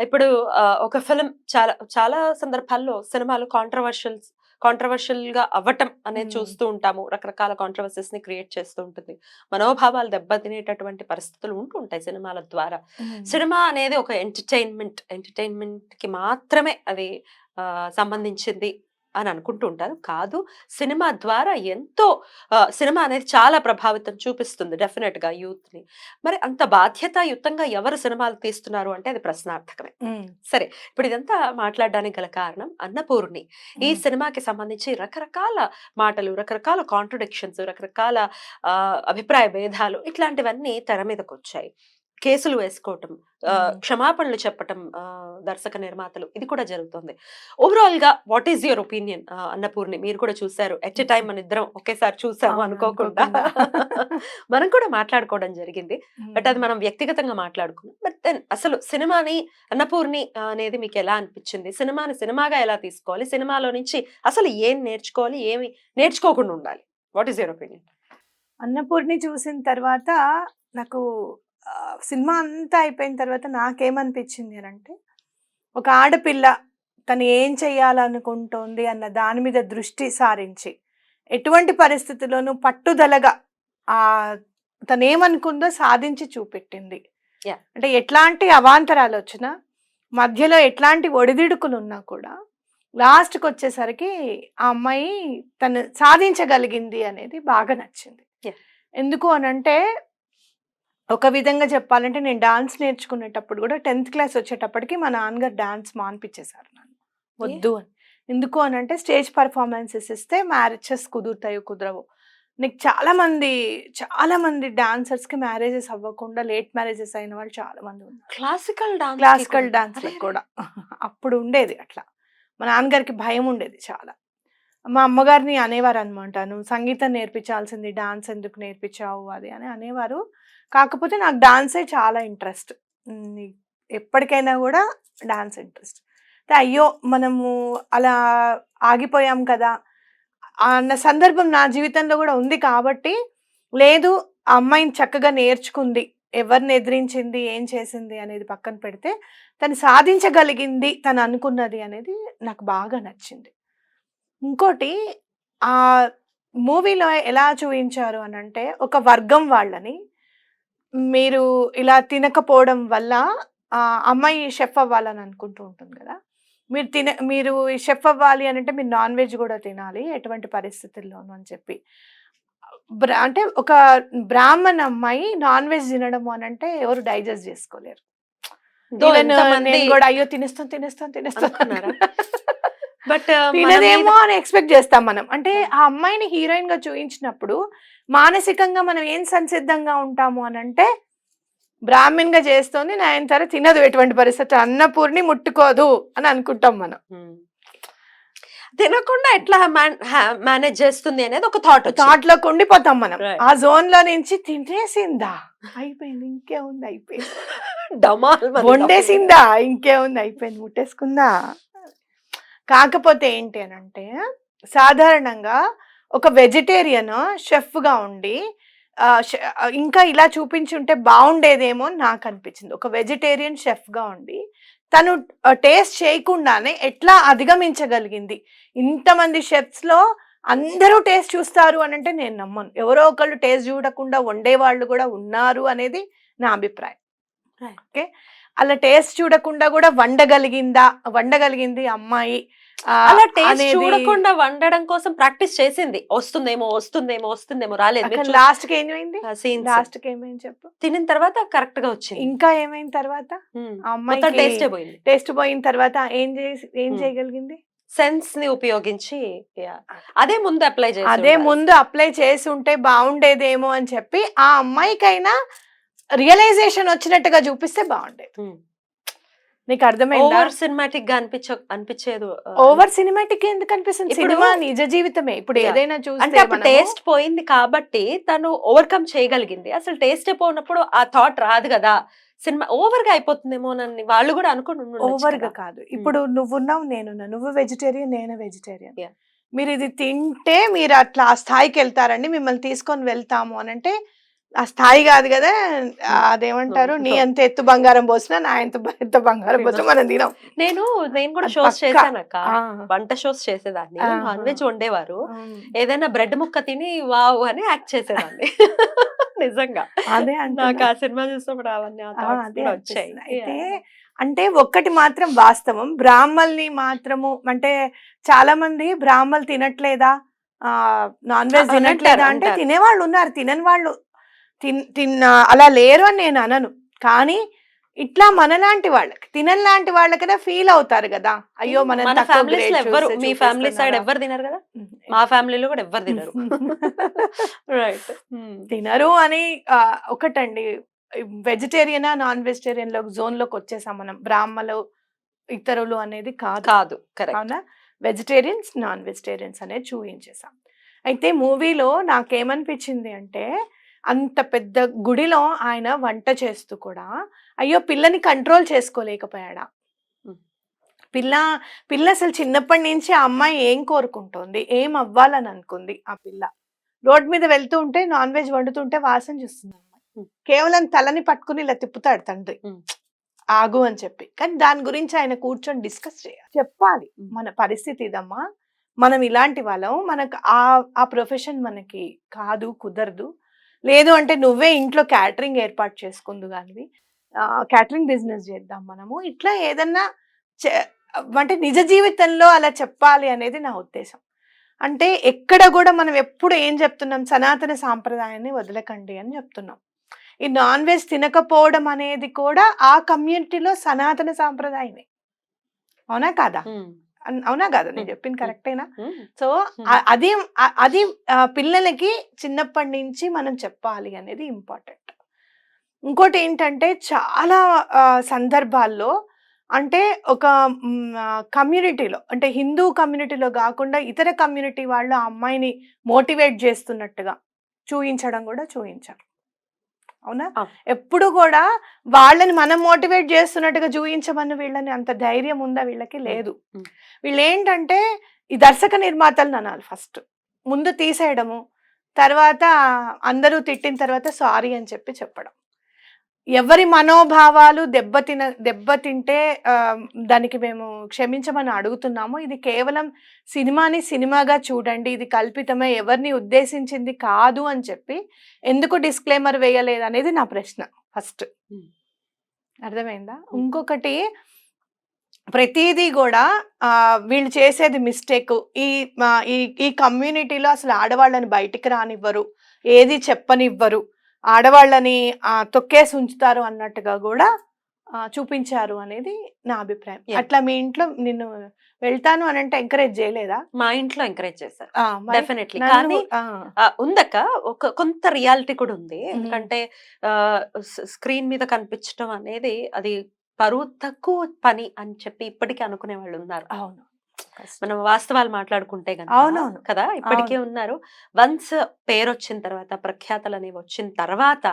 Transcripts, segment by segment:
ఇప్పుడు ఒక ఫిలిం చాలా చాలా సందర్భాల్లో సినిమాలు కాంట్రవర్షియల్ కాంట్రవర్షియల్గా అవ్వటం అనేది. చూస్తూ ఉంటాము. రకరకాల కాంట్రవర్సీస్ని క్రియేట్ చేస్తూ ఉంటుంది. మనోభావాలు దెబ్బతినేటటువంటి పరిస్థితులు ఉంటూ ఉంటాయి సినిమాల ద్వారా. సినిమా అనేది ఒక ఎంటర్టైన్మెంట్ ఎంటర్టైన్మెంట్కి మాత్రమే అది సంబంధించింది అని అనుకుంటూ ఉంటారు. కాదు సినిమా ద్వారా ఎంతో సినిమా అనేది చాలా ప్రభావితం చూపిస్తుంది డెఫినెట్గా యూత్ని మరి అంత బాధ్యతాయుతంగా ఎవరు సినిమాలు తీస్తున్నారు అంటే అది ప్రశ్నార్థకమే. సరే ఇప్పుడు ఇదంతా మాట్లాడడానికి గల కారణం అన్నపూర్ణి. ఈ సినిమాకి సంబంధించి రకరకాల మాటలు రకరకాల కాంట్రడిక్షన్స్ రకరకాల అభిప్రాయ భేదాలు ఇట్లాంటివన్నీ తెర మీదకి వచ్చాయి కేసులు వేసుకోవటం. క్షమాపణలు చెప్పటం దర్శక నిర్మాతలు ఇది కూడా జరుగుతుంది. ఓవరాల్గా what is your opinion Annapoorani? మీరు కూడా చూసారు ఎట్ ఎ టైం మన ఇద్దరం ఒకేసారి చూసాము అనుకోకుండా. మనం కూడా మాట్లాడుకోవడం జరిగింది. బట్ అది మనం వ్యక్తిగతంగా మాట్లాడుకున్నాం. బట్ దెన్ అసలు సినిమాని అన్నపూర్ణి అనేది మీకు ఎలా అనిపించింది? సినిమాని సినిమాగా ఎలా తీసుకోవాలి? సినిమాలో నుంచి అసలు ఏం నేర్చుకోవాలి? ఏమి నేర్చుకోకుండా ఉండాలి? What is your opinion Annapoorani చూసిన తర్వాత నాకు సినిమా అంతా అయిపోయిన తర్వాత నాకేమనిపించింది అని అంటే ఒక ఆడపిల్ల తను ఏం చెయ్యాలనుకుంటోంది అన్న దాని మీద దృష్టి సారించి ఎటువంటి పరిస్థితుల్లోనూ పట్టుదలగా ఆ తను ఏమనుకుందో సాధించి చూపెట్టింది. అంటే ఎట్లాంటి అవాంతరాలు వచ్చినా మధ్యలో ఎట్లాంటి ఒడిదిడుకులు ఉన్నా కూడా లాస్ట్కి వచ్చేసరికి ఆ అమ్మాయి తను సాధించగలిగింది అనేది బాగా నచ్చింది. ఎందుకు అనంటే ఒక విధంగా చెప్పాలంటే నేను డాన్స్ నేర్చుకునేటప్పుడు కూడా టెన్త్ క్లాస్ వచ్చేటప్పటికి మా నాన్నగారు డాన్స్ మాన్పించేశారు నన్ను. వద్దు అని. ఎందుకు అని అంటే స్టేజ్ పర్ఫార్మెన్సెస్ ఇస్తే మ్యారేజెస్ కుదురుతాయో కుదరవు. నీకు చాలా మంది చాలా మంది dancers కి మ్యారేజెస్ అవ్వకుండా లేట్ మ్యారేజెస్ అయిన వాళ్ళు చాలా మంది ఉన్నారు. క్లాసికల్ డాన్స్ క్లాసికల్ డాన్స్ కూడా. అప్పుడు ఉండేది అట్లా. మా నాన్నగారికి భయం ఉండేది చాలా. మా అమ్మగారిని అనేవారు అనమాట నువ్వు సంగీతం నేర్పించాల్సింది డాన్స్ ఎందుకు నేర్పించావు? అది అని అనేవారు. కాకపోతే నాకు డాన్సే చాలా ఇంట్రెస్ట్. ఎప్పటికైనా కూడా డాన్స్ ఇంట్రెస్ట్. అయ్యో! మనము అలా ఆగిపోయాం కదా! అన్న సందర్భం నా జీవితంలో కూడా ఉంది కాబట్టి లేదు ఆ అమ్మాయిని చక్కగా నేర్చుకుంది. ఎవరిని ఎదిరించింది ఏం చేసింది అనేది పక్కన పెడితే తను సాధించగలిగింది తను అనుకున్నది అనేది నాకు బాగా నచ్చింది. ఇంకోటి ఆ మూవీలో ఎలా చూపించారు అని అంటే ఒక వర్గం వాళ్ళని. మీరు ఇలా తినకపోవడం వల్ల ఆ అమ్మాయి షెఫ్ అవ్వాలని అనుకుంటూ ఉంటుంది కదా. మీరు తిన మీరు షెఫ్ అవ్వాలి అని అంటే మీరు నాన్ వెజ్ కూడా తినాలి ఎటువంటి పరిస్థితుల్లోనూ అని చెప్పి. అంటే ఒక బ్రాహ్మణ్ అమ్మాయి నాన్ వెజ్ తినడం అని అంటే ఎవరు డైజెస్ట్ చేసుకోలేరు. నేను కూడా అయ్యో తినేస్తాను తినేస్తాను తినేస్తాను అనుకున్నారా? బట్ తినదేమో అని ఎక్స్పెక్ట్ చేస్తాం మనం. అంటే ఆ. అమ్మాయిని హీరోయిన్గా చూపించినప్పుడు మానసికంగా మనం ఏం సంసిద్ధంగా ఉంటాము అని అంటే బ్రాహ్మణ్గా చేస్తోంది నయనతార తినదు ఎటువంటి పరిస్థితి అన్నపూర్ణి ముట్టుకోదు అని అనుకుంటాం మనం. తినకుండా ఎట్లా మేనేజ్ చేస్తుంది అనేది ఒక థాట్ థాట్లోకి ఉండిపోతాం మనం. ఆ జోన్లో నుంచి తినేసిందా? అయిపోయింది ఇంకేముంది అయిపోయింది. డమాల్ వండేసిందా? ఇంకేముంది అయిపోయింది ముట్టేసుకుందా? కాకపోతే ఏంటి అని అంటే సాధారణంగా ఒక వెజిటేరియన్గా ఉండి ఇంకా ఇలా చూపించుంటే బాగుండేదేమో అని నాకు అనిపించింది. ఒక వెజిటేరియన్గా ఉండి తను టేస్ట్ చేయకుండానే ఎట్లా అధిగమించగలిగింది? ఇంతమంది chefs లో అందరూ టేస్ట్ చూస్తారు అని అంటే నేను నమ్మను. ఎవరో ఒకళ్ళు టేస్ట్ చూడకుండా వండే వాళ్ళు కూడా ఉన్నారు అనేది నా అభిప్రాయం. ఓకే? అలా టేస్ట్ చూడకుండా కూడా వండగలిగిందా? వండగలిగింది అమ్మాయి. అలా టేస్ట్ చూడకుండా వండడం కోసం ప్రాక్టీస్ చేసింది. వస్తుందేమో వస్తుందేమో వస్తుందేమో రాలేదు. లాస్ట్కి ఏమైంది? లాస్ట్కి ఏమైంది చెప్పు. తినిన తర్వాత కరెక్ట్గా వచ్చింది. ఇంకా ఏమైంది తర్వాత? మొత్తం టేస్టే అమ్మాయి పోయింది. టేస్ట్ పోయిన తర్వాత ఏం చేసి ఏం. చేయగలిగింది? సెన్స్ని ఉపయోగించి. అదే ముందు అప్లై చేసి అదే. ముందు అప్లై చేసి ఉంటే బాగుండేదేమో అని చెప్పి ఆ అమ్మాయికైనా రియలైజేషన్ వచ్చినట్టుగా చూపిస్తే బాగుండేది. నీకు అర్థమైందా? ఓవర్ సినిమాటిక్గా అనిపించ అనిపించేది ఓవర్ సినిమాటిక్ ఎందుకు అనిపిస్తుంది? సినిమా నిజ జీవితమే. ఇప్పుడు. ఏదైనా చూస్తే అప్పుడు టేస్ట్ పోయింది కాబట్టి తను ఓవర్కమ్ చేయగలిగింది. అసలు టేస్ట్ పోయినప్పుడు ఆ థాట్ రాదు కదా. సినిమా ఓవర్గా అయిపోతుందేమో అని వాళ్ళు కూడా అనుకుని ఓవర్గా కదా. ఇప్పుడు నువ్వున్నావు నేనున్నా. నువ్వు వెజిటేరియన్ నేను వెజిటేరియన్. మీరు ఇది తింటే మీరు అట్లా ఆ స్థాయికి వెళ్తారండి. మిమ్మల్ని తీసుకొని వెళ్తాము అని అంటే ఆ స్థాయి కాదు కదా అదేమంటారు నీ. అంత ఎత్తు బంగారం పోసినా నా ఎంత ఎత్తు బంగారం పోసినా మనం తినాం నేను నేను కూడా షోస్. చేశానక్క ఆ, వంట షోస్ చేసేదాన్ని. నాన్ వెజ్ వండేవారు. ఏదైనా బ్రెడ్ ముక్క తిని వావ్ అని యాక్ట్ చేసేదాన్ని నిజంగా అదే నాకు. ఆ సినిమా చూసినప్పుడు అవన్నీ వచ్చాయి. అయితే అంటే ఒక్కటి మాత్రం వాస్తవం బ్రాహ్మల్ని మాత్రము అంటే చాలా మంది బ్రాహ్మలు తినట్లేదా ఆ నాన్ వెజ్ తినట్లేదా అంటే. తినేవాళ్ళు ఉన్నారు తినని వాళ్ళు తిన్ తిన్న అలా లేరు అని నేను అనను. కానీ ఇట్లా మనలాంటి వాళ్ళకి తినని లాంటి వాళ్ళకైనా ఫీల్ అవుతారు కదా. అయ్యో మన ఫ్యామిలీస్ ఎవ్వరు మీ ఫ్యామిలీ సైడ్ ఎవ్వరు తినరు కదా? మా ఫ్యామిలీలో కూడా ఎవ్వరు తినరు. రైట్ తినరు అని ఒకటండి. వెజిటేరియనా నాన్ వెజిటేరియన్లో జోన్లోకి వచ్చేసాం మనం. బ్రాహ్మలు ఇతరులు అనేది కాదు. కాదు. అవునా? వెజిటేరియన్స్ నాన్ వెజిటేరియన్స్ అనేది చూపించేసాం అయితే మూవీలో నాకేమనిపించింది అంటే అంత పెద్ద గుడిలో ఆయన వంట చేస్తూ కూడా అయ్యో పిల్లని కంట్రోల్ చేసుకోలేకపోయాడా. పిల్ల పిల్ల అసలు చిన్నప్పటి నుంచి ఆ అమ్మాయి ఏం కోరుకుంటోంది? ఏం అవ్వాలని అనుకుంది ఆ పిల్ల? రోడ్ మీద వెళ్తూ ఉంటే నాన్ వెజ్ వండుతుంటే వాసన చూస్తుంది అమ్మాయి Hmm. కేవలం తలని పట్టుకుని ఇలా తిప్పుతాడు తండ్రి. ఆగు అని చెప్పి. కానీ దాని గురించి ఆయన కూర్చొని డిస్కస్ చేయాలి. చెప్పాలి. మన పరిస్థితి ఇదమ్మా. మనం ఇలాంటి వాళ్ళం. మనకు ఆ ఆ ప్రొఫెషన్ మనకి కాదు కుదరదు. లేదు అంటే నువ్వే ఇంట్లో క్యాటరింగ్ ఏర్పాటు చేసుకుందు కానీ క్యాటరింగ్ బిజినెస్ చేద్దాం మనము. ఇట్లా ఏదన్నా అంటే నిజ జీవితంలో అలా చెప్పాలి అనేది నా ఉద్దేశం. అంటే ఎక్కడ కూడా మనం ఎప్పుడు ఏం చెప్తున్నాం? సనాతన సాంప్రదాయాన్ని వదలకండి అని చెప్తున్నాం. ఈ నాన్ వెజ్ తినకపోవడం అనేది కూడా ఆ కమ్యూనిటీలో సనాతన సాంప్రదాయమే. అవునా కాదా? అవునా కాదా నేను. చెప్పింది. కరెక్టేనా. సో అది అది పిల్లలకి చిన్నప్పటి నుంచి మనం చెప్పాలి అనేది ఇంపార్టెంట్ ఇంకోటి ఏంటంటే చాలా సందర్భాల్లో అంటే ఒక కమ్యూనిటీలో అంటే హిందూ కమ్యూనిటీలో కాకుండా ఇతర కమ్యూనిటీ వాళ్ళు ఆ అమ్మాయిని మోటివేట్ చేస్తున్నట్టుగా చూయించడం కూడా చూయించారు అవునా. ఎప్పుడు కూడా వాళ్ళని మనం మోటివేట్ చేస్తున్నట్టుగా చూయించమని వీళ్ళని అంత ధైర్యం ఉందా వీళ్ళకి? లేదు. వీళ్ళు ఏంటంటే ఈ దర్శక నిర్మాతలు అనాలి ఫస్ట్. ముందు తీసేయడము తర్వాత అందరూ తిట్టిన తర్వాత సారీ అని చెప్పి చెప్పడం. ఎవరి మనోభావాలు దెబ్బతిన దెబ్బతింటే దానికి మేము క్షమించమని అడుగుతున్నాము. ఇది కేవలం సినిమాని సినిమాగా చూడండి ఇది కల్పితమే ఎవరిని ఉద్దేశించింది కాదు అని చెప్పి ఎందుకు డిస్క్లైమర్ వేయలేదు అనేది నా ప్రశ్న ఫస్ట్. అర్థమైందా? ఇంకొకటి ప్రతిదీ కూడా వీళ్ళు చేసేది మిస్టేక్ ఈ ఈ కమ్యూనిటీలో అసలు ఆడవాళ్ళని బయటికి రానివ్వరు ఏది చెప్పనివ్వరు. ఆడవాళ్ళని ఆ, తొక్కేసి ఉంచుతారు అన్నట్టుగా కూడా చూపించారు అనేది నా అభిప్రాయం. అట్లా మీ ఇంట్లో నిన్ను వెళ్తాను అని అంటే ఎంకరేజ్ చేయలేదా? మా ఇంట్లో ఎంకరేజ్ చేశారు. డెఫినెట్లీ కానీ ఉందక్క ఒక కొంత రియాలిటీ కూడా ఉంది. ఎందుకంటే స్క్రీన్ మీద కనిపించడం అనేది అది పరువు తక్కువ పని అని చెప్పి ఇప్పటికీ అనుకునే వాళ్ళు ఉన్నారు. అవును. మనం వాస్తవాలు మాట్లాడుకుంటే అవునవును. కదా ఇప్పటికే ఉన్నారు వన్స్ పేరు వచ్చిన తర్వాత ప్రఖ్యాతలు అనేవి వచ్చిన తర్వాత.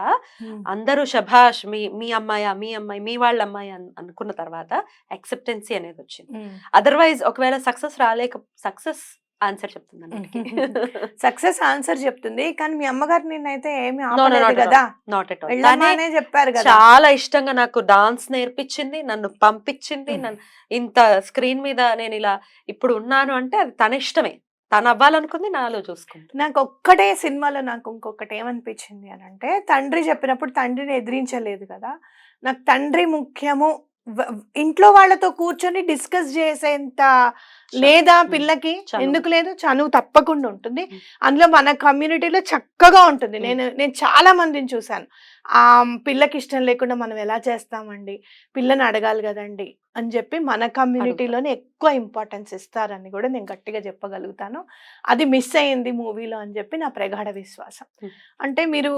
అందరూ శభాష్ మీ మీ అమ్మాయి మీ అమ్మాయి మీ వాళ్ళ అమ్మాయి అన్- అనుకున్న తర్వాత యాక్సెప్టెన్సీ అనేది వచ్చింది. అదర్వైజ్ ఒకవేళ సక్సెస్ రాలేక సక్సెస్ ఆన్సర్ చెప్తుంది సక్సెస్ ఆన్సర్ చెప్తుంది కానీ మీ అమ్మగారు నిన్నైతే ఏమి కదా? నాట్ ఎట్ ఆల్ చెప్పారు కదా? చాలా ఇష్టంగా నాకు డాన్స్ నేర్పించింది నన్ను పంపించింది. నన్ను ఇంత స్క్రీన్ మీద నేను ఇలా ఇప్పుడు ఉన్నాను అంటే అది తన ఇష్టమే. తను అవ్వాలనుకుంది నాలో చూసుకుంది. నాకు ఒక్కటే సినిమాలో నాకు ఇంకొకటి ఏమనిపించింది అని అంటే తండ్రి చెప్పినప్పుడు తండ్రిని ఎదిరించలేదు కదా? నాకు తండ్రి ముఖ్యము ఇంట్లో వాళ్ళతో కూర్చొని డిస్కస్ చేసేంత లేదా. పిల్లకి. ఎందుకు లేదు చనువు తప్పకుండా ఉంటుంది. అందులో మన కమ్యూనిటీలో చక్కగా ఉంటుంది. నేను నేను చాలా మందిని చూశాను ఆ పిల్లకి ఇష్టం లేకుండా మనం ఎలా చేస్తామండి పిల్లని అడగాలి కదండి అని చెప్పి మన కమ్యూనిటీలోనే ఎక్కువ ఇంపార్టెన్స్ ఇస్తారని కూడా నేను గట్టిగా చెప్పగలుగుతాను. అది మిస్ అయింది మూవీలో అని చెప్పి నా ప్రగాఢ విశ్వాసం. అంటే మీరు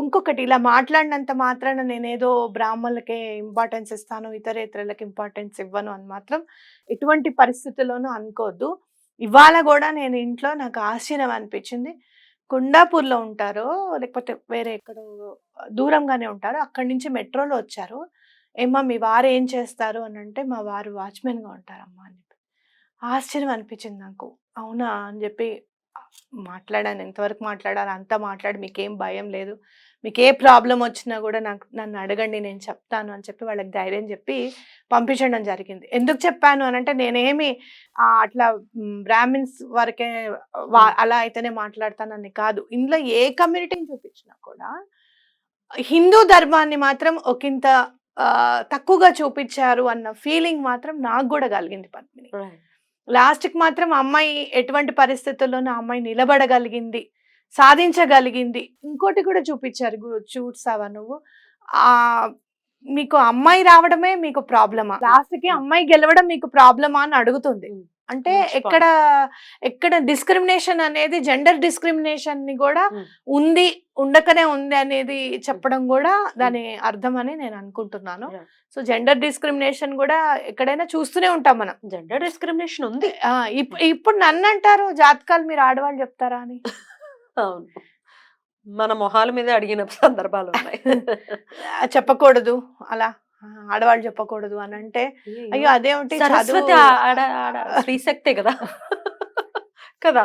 ఇంకొకటి ఇలా మాట్లాడినంత మాత్రాన నేనేదో బ్రాహ్మణులకే ఇంపార్టెన్స్ ఇస్తాను ఇతరేతరులకు ఇంపార్టెన్స్ ఇవ్వను అని మాత్రం ఎటువంటి పరిస్థితుల్లోనూ అనుకోవద్దు ఇవాళ కూడా నేను ఇంట్లో నాకు ఆశ్చర్యం అనిపించింది. కుండాపూర్లో ఉంటారో లేకపోతే వేరే ఎక్కడో దూరంగానే ఉంటారో అక్కడి నుంచి మెట్రోలో వచ్చారు. ఏమ్మా మీ వారు ఏం చేస్తారు? అని అంటే మా వారు వాచ్మెన్గా ఉంటారమ్మా అని చెప్పి. ఆశ్చర్యం అనిపించింది నాకు. అవునా? అని చెప్పి మాట్లాడాను. ఎంతవరకు మాట్లాడాలి అంతా మాట్లాడి మీకేం భయం లేదు. మీకు ఏ ప్రాబ్లం వచ్చినా కూడా నాకు నన్ను అడగండి నేను చెప్తాను అని చెప్పి వాళ్ళకి ధైర్యం చెప్పి పంపించడం జరిగింది. ఎందుకు చెప్పాను అని అంటే నేనేమి అట్లా బ్రాహ్మిన్స్ వరకే అలా అయితేనే మాట్లాడతానని కాదు. ఇందులో ఏ కమ్యూనిటీని చూపించినా కూడా హిందూ ధర్మాన్ని మాత్రం ఒకంత తక్కువగా చూపించారు అన్న ఫీలింగ్ మాత్రం నాకు కూడా కలిగింది పద్మిని. లాస్ట్కి మాత్రం అమ్మాయి ఎటువంటి పరిస్థితుల్లోనూ అమ్మాయి నిలబడగలిగింది సాధించగలిగింది. ఇంకోటి కూడా చూపించారు చూసావా నువ్వు? ఆ మీకు అమ్మాయి రావడమే మీకు ప్రాబ్లమా? లాస్ట్కి అమ్మాయి గెలవడం మీకు ప్రాబ్లమా? అని అడుగుతుంది. Mm. అంటే. ఎక్కడ ఎక్కడ డిస్క్రిమినేషన్ అనేది జెండర్ డిస్క్రిమినేషన్ని కూడా. ఉంది ఉండకనే ఉంది అనేది చెప్పడం కూడా దాని అర్థం అని నేను అనుకుంటున్నాను. సో జెండర్ డిస్క్రిమినేషన్ కూడా ఎక్కడైనా చూస్తూనే ఉంటాం మనం. జెండర్ డిస్క్రిమినేషన్ ఉంది. ఇప్పుడు నన్ను అంటారు జాతకాలు మీరు ఆడవాళ్ళు చెప్తారా అని? అవును. మన మొహాల మీద అడిగిన సందర్భాలు ఉన్నాయి. చెప్పకూడదు అలా. ఆడవాళ్ళు చెప్పకూడదు అని అంటే అయ్యో! అదేమిటి సరస్వతి ఆడ కదా? కదా?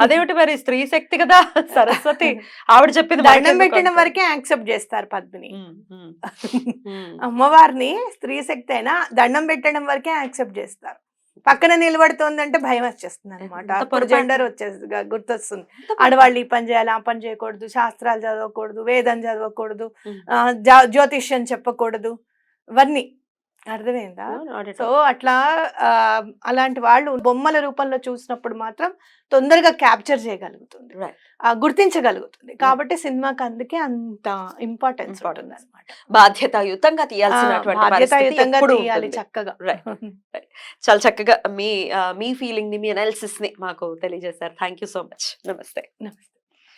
అదేమిటి మరి స్త్రీ శక్తి కదా? సరస్వతి ఆవిడ చెప్పింది దండం పెట్టిన? వరకే యాక్సెప్ట్ చేస్తారు పద్మిని. అమ్మవారిని స్త్రీ శక్తి అయినా దండం పెట్టడం వరకే యాక్సెప్ట్ చేస్తారు. పక్కన నిలబడుతోందంటే భయం వచ్చేస్తుంది అనమాట. జెండర్ వచ్చేస్తుంది గా- గుర్తొస్తుంది. ఆడవాళ్ళు ఈ పని చేయాలి ఆ పని చేయకూడదు శాస్త్రాలు చదవకూడదు వేదం చదవకూడదు జ్యోతిష్యం చెప్పకూడదు. ఇవన్నీ అర్థమైందా? సో. అట్లా అలాంటి వాళ్ళు బొమ్మల రూపంలో చూసినప్పుడు మాత్రం తొందరగా క్యాప్చర్ చేయగలుగుతుంది. గుర్తించగలుగుతుంది. కాబట్టి సినిమాకి అందుకే అంత ఇంపార్టెన్స్. ఉంటుంది అనమాట బాధ్యతాయుతంగా తీయాల్సినటువంటి బాధ్యతాయుతంగా తీయాలి. చక్కగా. చాలా చక్కగా మీ మీ ఫీలింగ్ని మీ అనాలిసిస్ని మాకు తెలియజేశారు. థ్యాంక్ యూ సో మచ్ నమస్తే. నమస్తే.